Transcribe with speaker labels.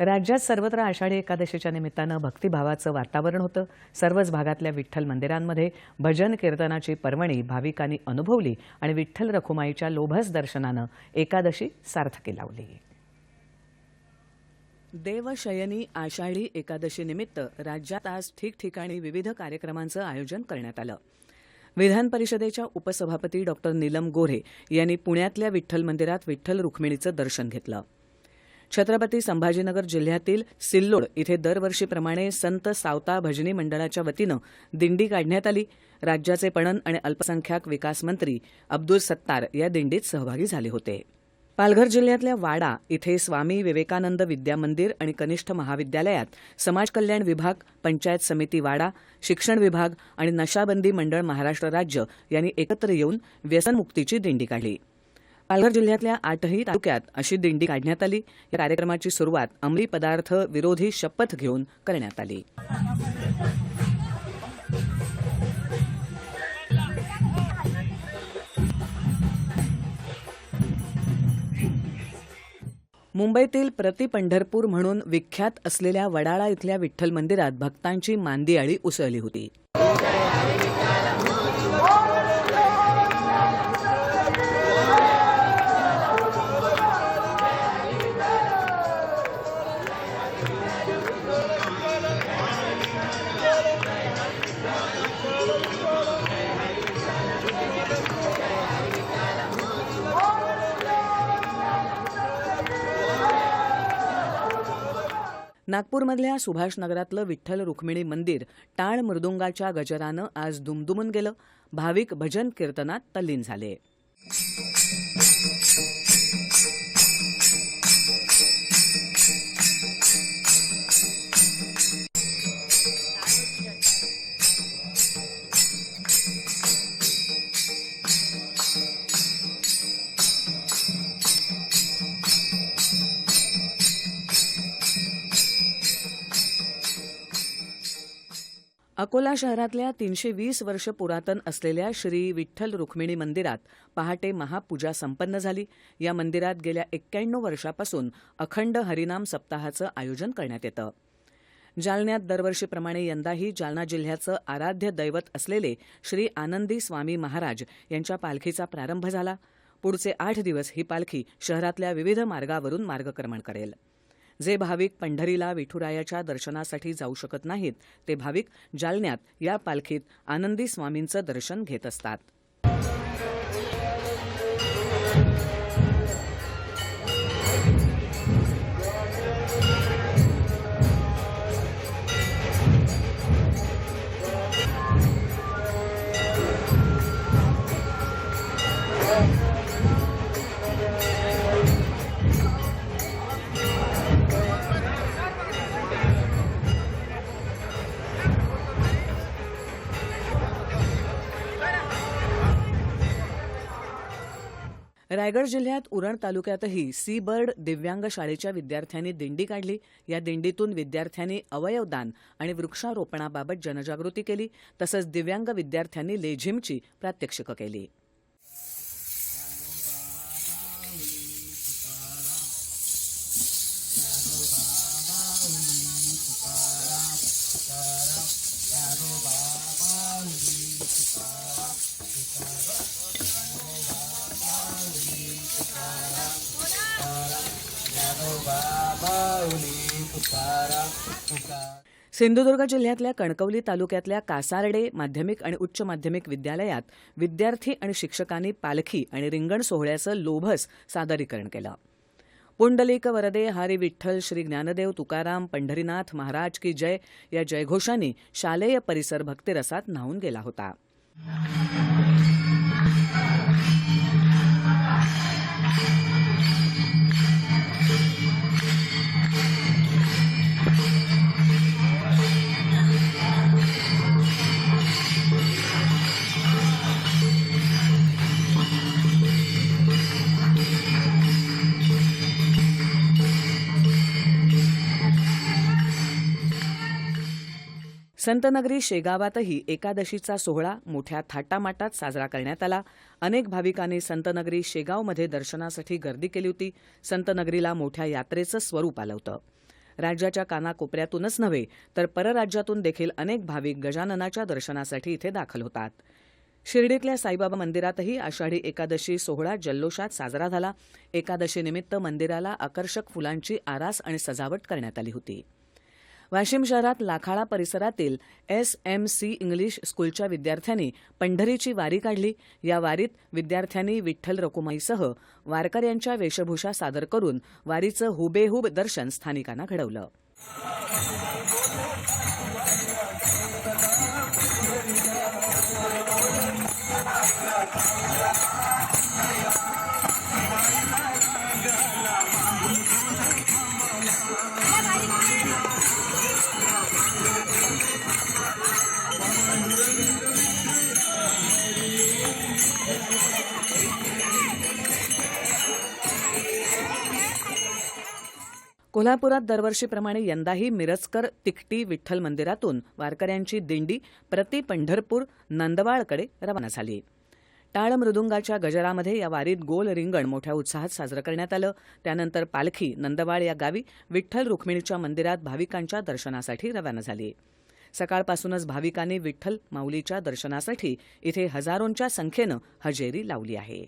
Speaker 1: राज्यात सर्वत्र आषाढी एकादशीच्या निमित्तानं भक्तिभावाचं वातावरण होतं. सर्वच भागातल्या विठ्ठल मंदिरांमध्ये भजन कीर्तनाची पर्वणी भाविकांनी अनुभवली आणि विठ्ठल रखुमाईच्या लोभस दर्शनानं एकादशी सार्थकी लावली. देवशयनी आषाढी एकादशीनिमित्त राज्यात आज ठिकठिकाणी विविध कार्यक्रमांचं आयोजन करण्यात आलं. विधान परिषदेच्या उपसभापती डॉक्टर नीलम गोऱ्हे यांनी पुण्यातल्या विठ्ठल मंदिरात विठ्ठल रुक्मिणीचं दर्शन घेतलं. छत्रपती संभाजीनगर जिल्ह्यातील सिल्लोड इथे दरवर्षीप्रमाणे संत सावता भजनी मंडळाच्या वतीनं दिंडी काढण्यात आली. राज्याचे पणन आणि अल्पसंख्याक विकास मंत्री अब्दुल सत्तार या दिंडीत सहभागी झाले होते. पालघर जिल्ह्यातल्या वाडा इथे स्वामी विवेकानंद विद्या मंदिर आणि कनिष्ठ महाविद्यालयात समाज कल्याण विभाग पंचायत समिती वाडा शिक्षण विभाग आणि नशाबंदी मंडळ महाराष्ट्र राज्य यांनी एकत्र येऊन व्यसनमुक्तीची दिंडी काढली. पालघर जिल्ह्यातल्या आठही तालुक्यात अशी दिंडी काढण्यात आली. या कार्यक्रमाची सुरुवात अंमली पदार्थ विरोधी शपथ घेऊन करण्यात आली. मुंबईतील प्रति पंढरपूर म्हणून विख्यात असलेल्या वडाळा इथल्या विठ्ठल मंदिरात भक्तांची मांदियाळी उसळली होती. नागपूरमधल्या सुभाषनगरातलं विठ्ठल रुक्मिणी मंदिर टाळ मृदुंगाच्या गजरानं आज दुमदुमून गेलं. भाविक भजन कीर्तनात तल्लीन झाले. अकोला शहरातल्या तीनशे वीस वर्ष पुरातन असलेल्या श्री विठ्ठल रुक्मिणी मंदिरात पहाटे महापूजा संपन्न झाली. या मंदिरात गेल्या एक्क्याण्णव वर्षापासून अखंड हरिनाम सप्ताहाचं आयोजन करण्यात येतं. जालन्यात दरवर्षीप्रमाणे यंदाही जालना जिल्ह्याचं आराध्य दैवत असलेले श्री आनंदी स्वामी महाराज यांच्या पालखीचा प्रारंभ झाला. पुढचे आठ दिवस ही पालखी शहरातल्या विविध मार्गावरून मार्गक्रमण करेल. जे भाविक पंढरीला विठुरायाच्या दर्शनासाठी जाऊ शकत नाहीत ते भाविक जालन्यात या पालखीत आनंदी स्वामींचं दर्शन घेत असतात. रायगड जिल्ह्यात उरण तालुक्यातही सी बर्ड दिव्यांग शाळेच्या विद्यार्थ्यांनी दिंडी काढली. या दिंडीतून विद्यार्थ्यांनी अवयवदान आणि वृक्षारोपणाबाबत जनजागृती केली तसंच दिव्यांग विद्यार्थ्यांनी लेझिमची प्रात्यक्षिकं केली. सिंधुदुर्ग जिल्ह्यातल्या कणकवली तालुक्यातल्या कासारडे माध्यमिक आणि उच्च माध्यमिक विद्यालयात विद्यार्थी आणि शिक्षकांनी पालखी आणि रिंगण सोहळ्याचं लोभस सादरीकरण केलं. पुंडलिक वरदे हरी विठ्ठल श्री ज्ञानदेव तुकाराम पंढरीनाथ महाराज की जय या जयघोषांनी शालेय परिसर भक्तिरसात न्हावून गेला होता. संतनगरी शेगावातही एकादशीचा सोहळा मोठ्या थाटामाटात साजरा करण्यात आला. अनेक भाविकांनी संतनगरी शेगावमध्ये दर्शनासाठी गर्दी केली होती. संतनगरीला मोठ्या यात्रेचं स्वरूप आलं होतं. राज्याच्या कानाकोपऱ्यातूनच नव्हे तर परराज्यातून देखील अनेक भाविक गजाननाच्या दर्शनासाठी इथे दाखल होतात. शिर्डीतल्या साईबाबा मंदिरातही आषाढी एकादशी सोहळा जल्लोषात साजरा झाला. एकादशीनिमित्त मंदिराला आकर्षक फुलांची आरास आणि सजावट करण्यात आली होती. वाशिम शहरात लाखाळा परिसरातील एस एम सी इंग्लिश स्कूलच्या विद्यार्थ्यांनी पंढरीची वारी काढली. या वारीत विद्यार्थ्यांनी विठ्ठल रकुमाईसह वारकऱ्यांच्या वेशभूषा सादर करून वारीचं हुबेहूब दर्शन स्थानिकांना घडवलं. कोल्हापुरात दरवर्षीप्रमाणे यंदाही मिरजकर तिकटी विठ्ठल मंदिरातून वारकऱ्यांची दिंडी प्रति पंढरपूर नंदवाळकडे रवाना झाली. टाळ मृदुंगाच्या गजरामध्ये या वारीत गोल रिंगण मोठ्या उत्साहात साजरं करण्यात आलं. त्यानंतर पालखी नंदवाळ या गावी विठ्ठल रुक्मिणीच्या मंदिरात भाविकांच्या दर्शनासाठी रवाना झाली. सकाळपासूनच भाविकांनी विठ्ठल माऊलीच्या दर्शनासाठी इथे हजारोंच्या संख्येनं हजेरी लावली आहे.